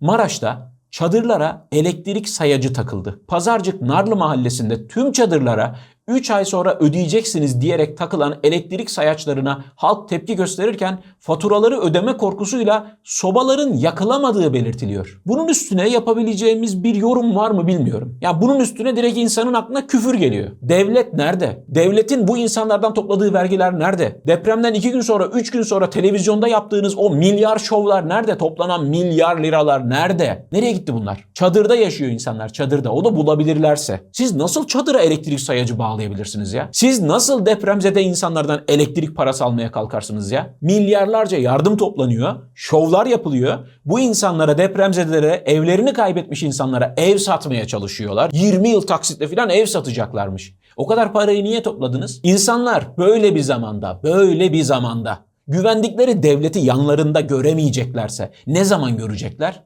Maraş'ta çadırlara elektrik sayacı takıldı. Pazarcık Narlı mahallesinde tüm çadırlara 3 ay sonra ödeyeceksiniz diyerek takılan elektrik sayaçlarına halk tepki gösterirken faturaları ödeme korkusuyla sobaların yakılamadığı belirtiliyor. Bunun üstüne yapabileceğimiz bir yorum var mı bilmiyorum. Ya bunun üstüne direkt insanın aklına küfür geliyor. Devlet nerede? Devletin bu insanlardan topladığı vergiler nerede? Depremden 2 gün sonra 3 gün sonra televizyonda yaptığınız o milyar şovlar nerede? Toplanan milyar liralar nerede? Nereye gitti bunlar? Çadırda yaşıyor insanlar çadırda. O da bulabilirlerse. Siz nasıl çadıra elektrik sayacı bağlayabilirsiniz ya? Siz nasıl depremzede insanlardan elektrik parası almaya kalkarsınız ya? Milyarlarca yardım toplanıyor. Şovlar yapılıyor. Bu insanlara depremzedelere evlerini kaybetmiş insanlara ev satmaya çalışıyorlar. 20 yıl taksitle falan ev satacaklarmış. O kadar parayı niye topladınız? İnsanlar böyle bir zamanda, böyle bir zamanda güvendikleri devleti yanlarında göremeyeceklerse ne zaman görecekler?